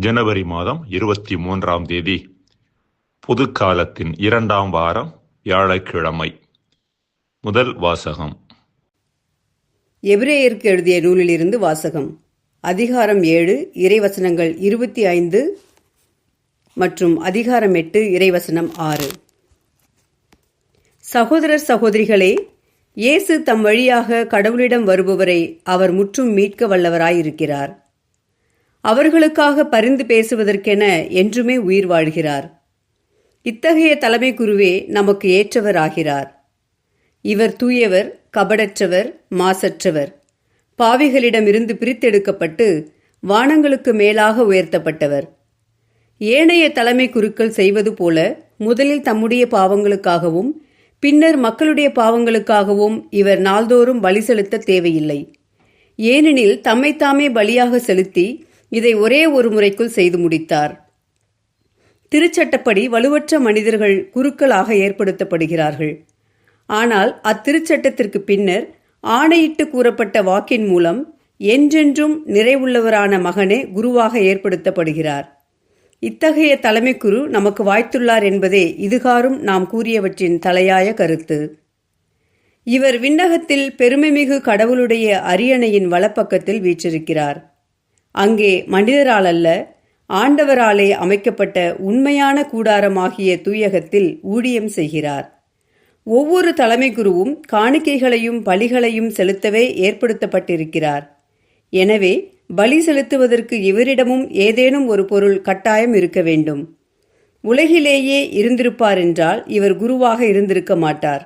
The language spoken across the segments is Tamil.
ஜனவரி மாதம் இருபத்தி மூன்றாம் தேதி புதுக்காலத்தின் இரண்டாம் வாரம் வியாழக்கிழமை. முதல் வாசகம். எபிரேயருக்கு எழுதிய நூலிலிருந்து வாசகம். அதிகாரம் ஏழு இறைவசனங்கள் இருபத்தி ஐந்து மற்றும் அதிகாரம் எட்டு இறைவசனம் ஆறு. சகோதரர் சகோதரிகளே இயேசு தம் வழியாக கடவுளிடம் வருபவரை அவர் முற்றும் மீட்க வல்லவராயிருக்கிறார். அவர்களுக்காக பரிந்து பேசுவதற்கென என்றுமே உயிர் வாழ்கிறார். இத்தகைய தலைமை குருவே நமக்கு ஏற்றவர் ஆகிறார் இவர் தூயவர் கபடற்றவர் மாசற்றவர். பாவிகளிடமிருந்து பிரித்தெடுக்கப்பட்டு வானங்களுக்கு மேலாக உயர்த்தப்பட்டவர். ஏனைய தலைமை குருக்கள் செய்வது போல முதலில் தம்முடைய பாவங்களுக்காகவும் பின்னர் மக்களுடைய பாவங்களுக்காகவும் இவர் நாள்தோறும் பலி செலுத்த தேவையில்லை. ஏனெனில் தம்மைத்தாமே பலியாக செலுத்தி இதை ஒரே ஒரு முறைக்குள் செய்து முடித்தார். திருச்சட்டப்படி வலுவற்ற மனிதர்கள் குருக்களாக ஏற்படுத்தப்படுகிறார்கள். ஆனால் அத்திருச்சட்டத்திற்கு பின்னர் ஆணையிட்டு கூறப்பட்ட வாக்கின் மூலம் என்றென்றும் நிறைவுள்ளவரான மகனே குருவாக ஏற்படுத்தப்படுகிறார். இத்தகைய தலைமை குரு நமக்கு வாய்த்துள்ளார் என்பதே இதுகாரும் நாம் கூறியவற்றின் தலையாய கருத்து. இவர் விண்ணகத்தில் பெருமைமிகு கடவுளுடைய அரியணையின் வலப்பக்கத்தில் வீற்றிருக்கிறார். அங்கே மனிதரால் அல்ல ஆண்டவராலே அமைக்கப்பட்ட உண்மையான கூடாரமாகிய தூயகத்தில் ஊழியம் செய்கிறார். ஒவ்வொரு தலைமை குருவும் காணிக்கைகளையும் பலிகளையும் செலுத்தவே ஏற்படுத்தப்பட்டிருக்கிறார். எனவே பலி செலுத்துவதற்கு இவரிடமும் ஏதேனும் ஒரு பொருள் கட்டாயம் இருக்க வேண்டும். உலகிலேயே இருந்திருப்பார் என்றால் இவர் குருவாக இருந்திருக்க மாட்டார்.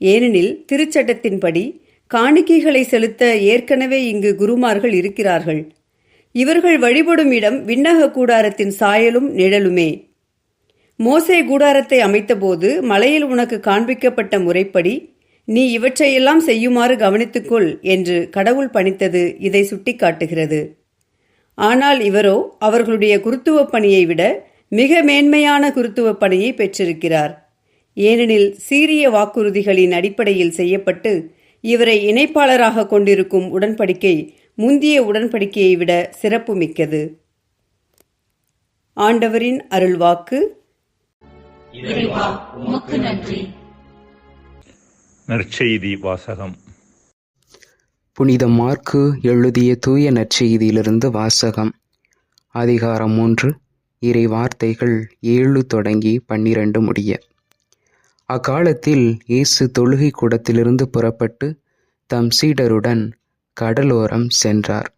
ஏனெனில் திருச்சட்டத்தின்படி காணிக்கைகளை செலுத்த ஏற்கனவே இங்கு குருமார்கள் இருக்கிறார்கள். இவர்கள் வழிபடும் இடம் விண்ணக கூடாரத்தின் சாயலும் நிழலுமே. மோசே கூடாரத்தை அமைத்தபோது மலையில் உனக்கு காண்பிக்கப்பட்ட முறைப்படி நீ இவற்றையெல்லாம் செய்யுமாறு கவனித்துக்கொள் என்று கடவுள் பணித்தது இதை சுட்டிக்காட்டுகிறது. ஆனால் இவரோ அவர்களுடைய குருத்துவ பணியை விட மிக மேன்மையான குருத்துவ பணியை பெற்றிருக்கிறார். ஏனெனில் சீரிய வாக்குறுதிகளின் அடிப்படையில் செய்யப்பட்டு இவரை இணைப்பாளராக கொண்டிருக்கும் உடன்படிக்கை முந்திய உடன்படிக்கையை விட சிறப்பு மிக்கது ஆண்டவரின் அருள்வாக்கு. இறைவா உமக்கு நன்றி. நற்செய்தி வாசகம். புனித மார்க்கு எழுதிய தூய நற்செய்தியிலிருந்து வாசகம். அதிகாரம் மூன்று இறை வார்த்தைகள் ஏழு தொடங்கி பன்னிரண்டு முடிய. அக்காலத்தில் இயேசு தொழுகை கூடத்திலிருந்து புறப்பட்டு தம் சீடருடன் கடலோரம் சென்றார்.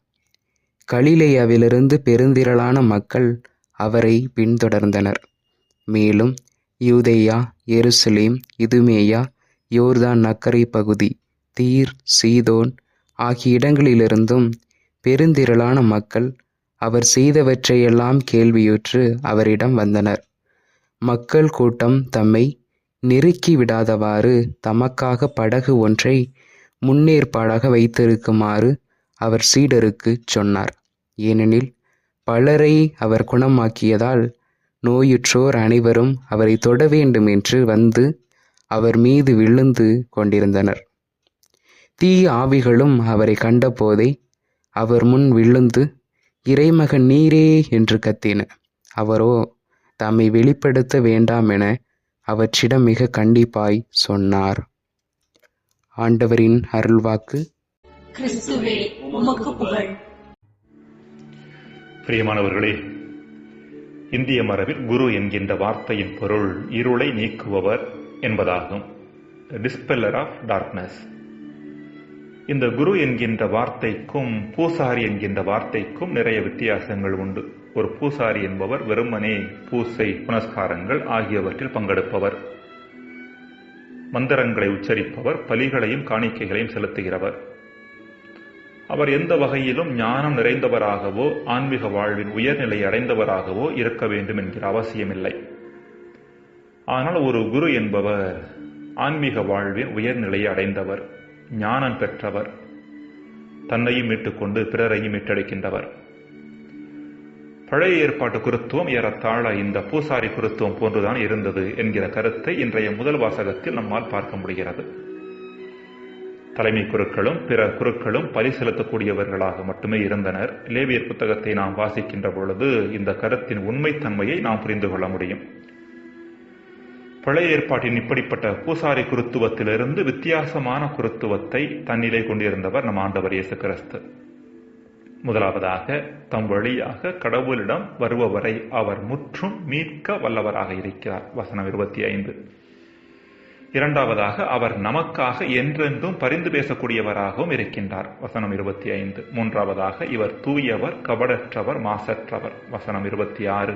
கலிலேயாவிலிருந்து பெருந்திரளான மக்கள் அவரை பின்தொடர்ந்தனர். மேலும் யூதேயா எருசலேம் இதுமேயா யோர்தான் நக்கரை பகுதி தீர் சீதோன் ஆகிய இடங்களிலிருந்தும் பெருந்திரளான மக்கள் அவர் செய்தவற்றையெல்லாம் கேள்வியுற்று அவரிடம் வந்தனர். மக்கள் கூட்டம் தம்மை நெருக்கி விடாதவாறு தமக்காக படகு ஒன்றை முன்னேற்பாடாக வைத்திருக்குமாறு அவர் சீடருக்குச் சொன்னார். ஏனெனில் பலரை அவர் குணமாக்கியதால் நோயுற்றோர் அனைவரும் அவரை தொட வேண்டும் என்று வந்து அவர் மீது விழுந்து கொண்டிருந்தனர். தீய ஆவிகளும் அவரை கண்டபோதே அவர் முன் விழுந்து இறைமகன் நீரே என்று கத்தின. அவரோ தம்மை வெளிப்படுத்த வேண்டாம் என அவற்றிடம் மிக கண்டிப்பாய் சொன்னார். ஆண்டவரின் அருள்வாக்கு. கிறிஸ்துவே உமக்கு புகழ். பிரியமானவர்களே இந்திய மரபில் குரு என்கின்ற வார்த்தையின் பொருள் இருளை நீக்குபவர் என்பதாகும். டிஸ்பெல்லர் ஆஃப் டார்க்னஸ் இந்த குரு என்கின்ற வார்த்தைக்கும் பூசாரி என்கின்ற வார்த்தைக்கும் நிறைய வித்தியாசங்கள் உண்டு. ஒரு பூசாரி என்பவர் வெறுமனே பூசை புனஸ்காரங்கள் ஆகியவற்றில் பங்கெடுப்பவர். மந்திரங்களை உச்சரிப்பவர் பலிகளையும் காணிக்கைகளையும் செலுத்துகிறவர். அவர் எந்த வகையிலும் ஞானம் நிறைந்தவராகவோ ஆன்மீக வாழ்வின் உயர்நிலை அடைந்தவராகவோ இருக்க வேண்டும் என்கிற அவசியமில்லை. ஆனால் ஒரு குரு என்பவர் ஆன்மீக வாழ்வின் உயர்நிலையை அடைந்தவர் ஞானம் பெற்றவர் தன்னையும் மீட்டுக்கொண்டு பிறரையும் மீட்டெடுக்கின்றவர். பழைய ஏற்பாட்டு குருத்துவம் ஏறத்தாழ இந்த பூசாரி குருத்துவம் போன்றுதான் இருந்தது என்கிற கருத்தை இன்றைய முதல் வாசகத்தில் நம்மால் பார்க்க முடிகிறது. தலைமை குருக்களும் பிற குருக்களும் பலி செலுத்தக்கூடியவர்களாக மட்டுமே இருந்தனர். லேவியர் புத்தகத்தை நாம் வாசிக்கின்ற பொழுது இந்த கருத்தின் உண்மைத்தன்மையை நாம் புரிந்து கொள்ள முடியும். பழைய ஏற்பாட்டின் இப்படிப்பட்ட பூசாரி குருத்துவத்திலிருந்து வித்தியாசமான குருத்துவத்தை தன்னிலை கொண்டிருந்தவர் நம் ஆண்டவர் இயேசு கிறிஸ்து. முதலாவதாக தம் வழியாக கடவுளிடம் வருபவரை அவர் முற்றும் மீட்க வல்லவராக இருக்கிறார். வசனம் இருபத்தி ஐந்து. இரண்டாவதாக அவர் நமக்காக என்றென்றும் பரிந்து பேசக்கூடியவராகவும் இருக்கின்றார். வசனம் இருபத்தி ஐந்து. மூன்றாவதாக இவர் தூயவர் கபடற்றவர் மாசற்றவர். வசனம் இருபத்தி ஆறு.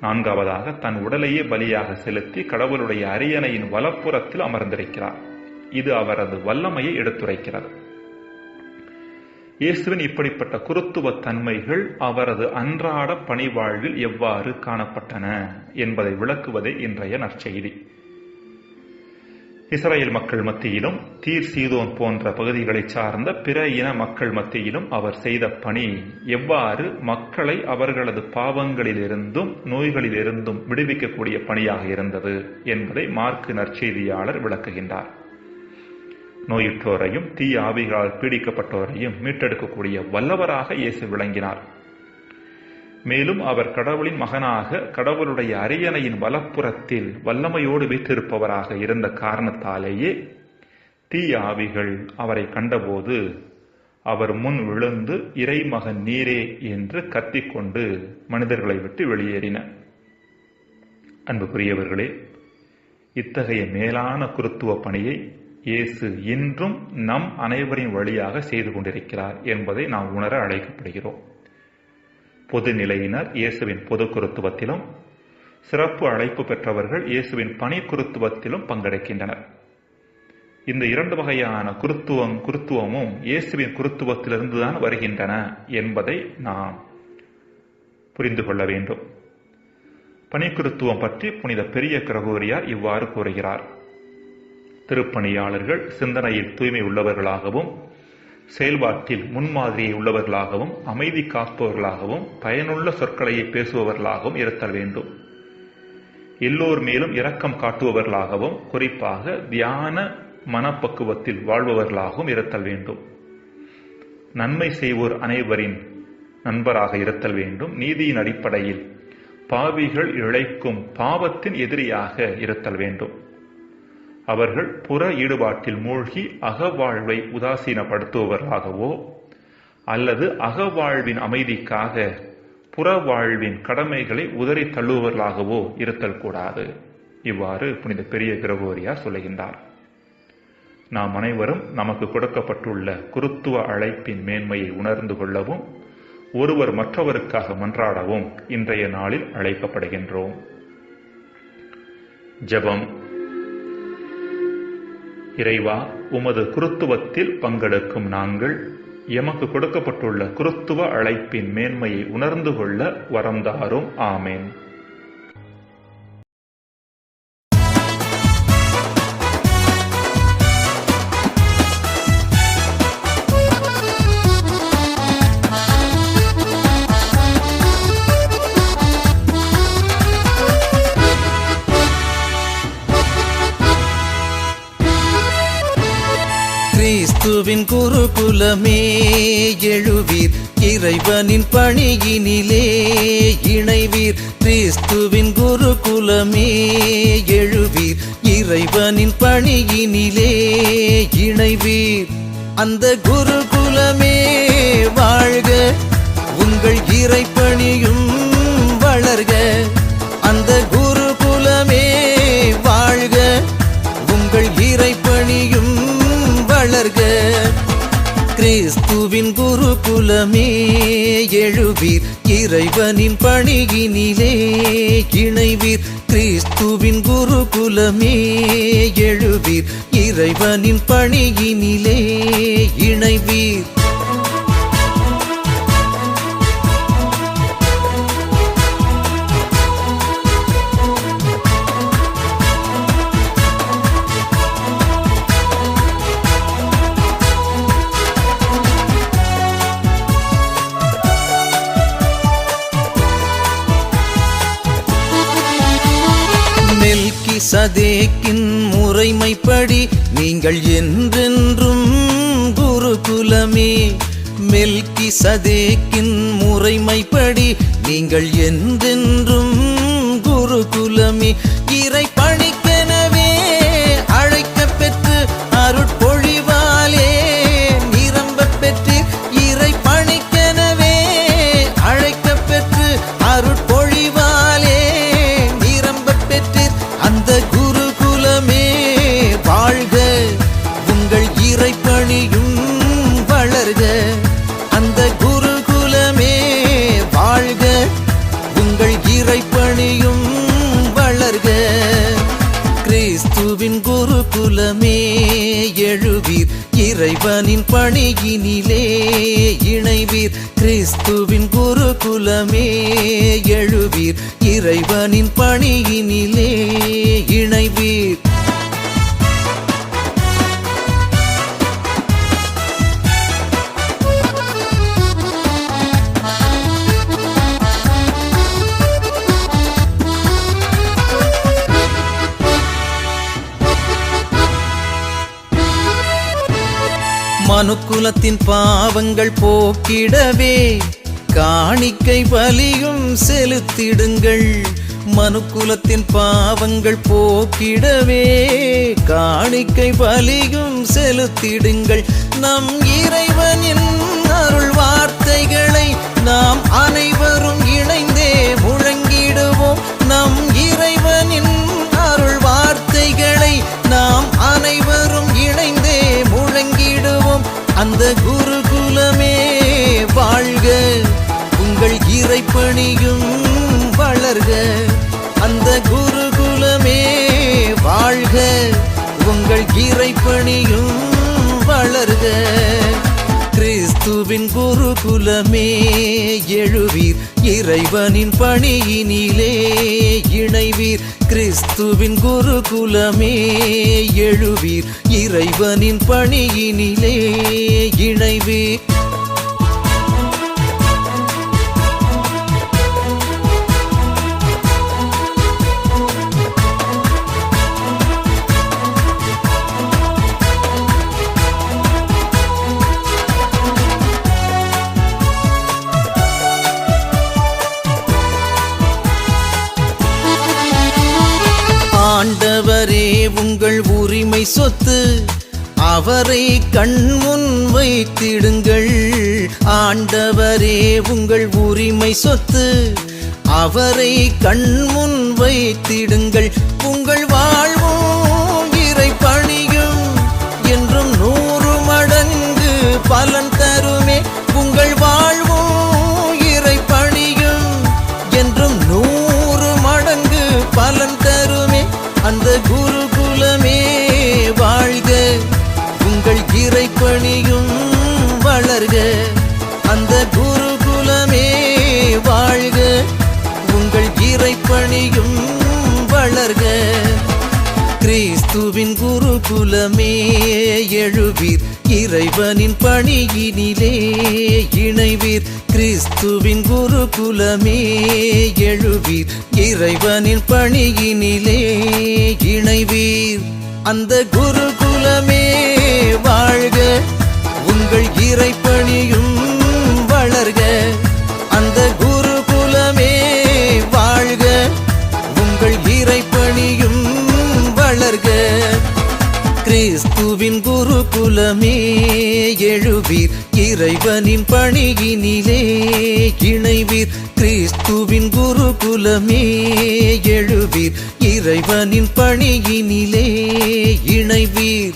நான்காவதாக தன் உடலையே பலியாக செலுத்தி கடவுளுடைய அரியணையின் வலப்புறத்தில் அமர்ந்திருக்கிறார். இது அவரது வல்லமையை எடுத்துரைக்கிறது. இயேசுவின் இப்படிப்பட்ட குருத்துவ தன்மைகள் அவரது அன்றாட பணிவாழ்வில் எவ்வாறு காணப்பட்டன என்பதை விளக்குவதே இன்றைய நற்செய்தி. இஸ்ரேல் மக்கள் மத்தியிலும் தீர் சீதோன் போன்ற பகுதிகளைச் சார்ந்த பிற இன மக்கள் மத்தியிலும் அவர் செய்த பணி எவ்வாறு மக்களை அவர்களது பாவங்களிலிருந்தும் நோய்களிலிருந்தும் விடுவிக்கக்கூடிய பணியாக இருந்தது என்பதை மார்க்கு நற்செய்தியாளர் விளக்குகின்றார். நோயுற்றோரையும் தீய ஆவிகளால் பீடிக்கப்பட்டோரையும் மீட்டெடுக்கக்கூடிய வல்லவராக இயேசு விளங்கினார். மேலும் அவர் கடவுளின் மகனாக கடவுளுடைய அரியணையின் வலப்புறத்தில் வல்லமையோடு வீற்றிருப்பவராக இருந்த காரணத்தாலேயே தீய ஆவிகள் அவரை கண்டபோது அவர் முன் விழுந்து இறைமகன் நீரே என்று கத்திக்கொண்டு மனிதர்களை விட்டு வெளியேறின. அன்புக்குரியவர்களே இத்தகைய மேலான குருத்துவ பணியை இயேசு இன்றும் நம் அனைவரின் வழியாக செய்து கொண்டிருக்கிறார் என்பதை நாம் உணர அழைக்கப்படுகிறோம். பொது நிலையினர் இயேசுவின் பொது குருத்துவத்திலும் சிறப்பு அழைப்பு பெற்றவர்கள் இயேசுவின் பணி குருத்துவத்திலும் பங்கெடுக்கின்றனர். இந்த இரண்டு வகையான குருத்துவம் குருத்துவமும் இயேசுவின் குருத்துவத்திலிருந்துதான் வருகின்றன என்பதை நாம் புரிந்து கொள்ள வேண்டும். பணிக்குருத்துவம் பற்றி புனித பெரிய கிரகோரியார் இவ்வாறு கூறுகிறார். திருப்பணியாளர்கள் சிந்தனையில் தூய்மை உள்ளவர்களாகவும் செயல்பாட்டில் முன்மாதிரியை உள்ளவர்களாகவும் அமைதி காப்பவர்களாகவும் பயனுள்ள சொற்களையே பேசுபவர்களாகவும் இருத்தல் வேண்டும். எல்லோர் மேலும் இரக்கம் காட்டுபவர்களாகவும் குறிப்பாக தியான மனப்பக்குவத்தில் வாழ்பவர்களாகவும் இருத்தல் வேண்டும். நன்மை செய்வோர் அனைவரின் நண்பராக இருத்தல் வேண்டும். நீதியின் அடிப்படையில் பாவிகள் இழைக்கும் பாவத்தின் எதிரியாக இருத்தல் வேண்டும். அவர்கள் புற ஈடுபாட்டில் மூழ்கி அகவாழ்வை உதாசீனப்படுத்துபவர்களாகவோ அல்லது அகவாழ்வின் அமைதிக்காக புறவாழ்வின் கடமைகளை உதறி தள்ளுபவர்களாகவோ இருத்தல் கூடாது. இவ்வாறு புனித பெரிய கிரகோரியா சொல்லுகின்றார். நாம் அனைவரும் நமக்கு கொடுக்கப்பட்டுள்ள குருத்துவ அழைப்பின் மேன்மையை உணர்ந்து கொள்ளவும் ஒருவர் மற்றவருக்காக மன்றாடவும் இன்றைய நாளில் அழைக்கப்படுகின்றோம். ஜெபம் இறைவா உமது குருத்துவத்தில் பங்கெடுக்கும் நாங்கள் எமக்கு கொடுக்கப்பட்டுள்ள குருத்துவ அழைப்பின் மேன்மையை உணர்ந்து கொள்ள வரந்தாரும். ஆமேன். கிறிஸ்துவின் குருகுலமே எழுவீர். இறைவனின் பணியினிலே இணைவீர். கிறிஸ்துவின் குருகுலமே எழுவீர். இறைவனின் பணியினிலே இணைவீர். அந்த குருகுலமே வாழ்க. உங்கள் இறைப்பணியும் வளர்க. அந்த குரு வளர்க. கிறிஸ்துவின் குரு குலமே எழுவீர் இறைவனின் பணியினிலே. இணைவீர் கிறிஸ்துவின் குரு குலமே எழுவீர் இறைவனின் பணியினிலே. இணைவீர். சதேக்கின் முறைமைப்படி நீங்கள் என்றென்றும் குருகுலமே. மெல்கி சதேக்கின் முறைமைப்படி நீங்கள் என்றென்றும் கிறிஸ்துவின் குருகுலமே எழுவீர். இறைவனின் பணியினிலே இணைவீர். கிறிஸ்துவின் குருகுலமே எழுவீர். இறைவனின் பணியினிலே இணைவீர். மனுக்குலத்தின் பாவங்கள் போக்கிடவே காணிக்கை பலியும் செலுத்திடுங்கள். மனுக்குலத்தின் பாவங்கள் போக்கிடவே காணிக்கை பலியும் செலுத்திடுங்கள். நம் இறைவனின் பணியும் வளர்க. அந்த குருகுலமே வாழ்க. உங்கள் இறைப்பணியும் வளர்க. கிறிஸ்துவின் குருகுலமே எழுவீர். இறைவனின் பணியினிலே இணைவீர். கிறிஸ்துவின் குருகுலமே எழுவீர். இறைவனின் பணியினிலே இணைவீர். சொத்து அவரை கண்முன் வைத்திடுங்கள். ஆண்டவரே உங்கள் உரிமை சொத்து அவரை கண்முன் வைத்திடுங்கள். பணியும் வளர்க. அந்த குருகுலமே வாழ்க. உங்கள் இறை பணியும் வளர்க. கிறிஸ்துவின் குருகுலமே எழுவீர். இறைவனின் பணியினிலே இணைவீர். கிறிஸ்துவின் குருகுலமே எழுவீர். இறைவனின் பணியினிலே இணைவீர். அந்த குருகுலமே வாழ்க. உங்கள் இறைப்பணியும் வளர்க. அந்த குருகுலமே வாழ்க. உங்கள் இறைப்பணியும் வளர்க. கிறிஸ்துவின் குருகுலமே எழுவீர். இறைவனின் பணியினிலே இணைவீர். கிறிஸ்துவின் குருகுலமே எழு இறைவனின் பணியினிலே இணைவீர்.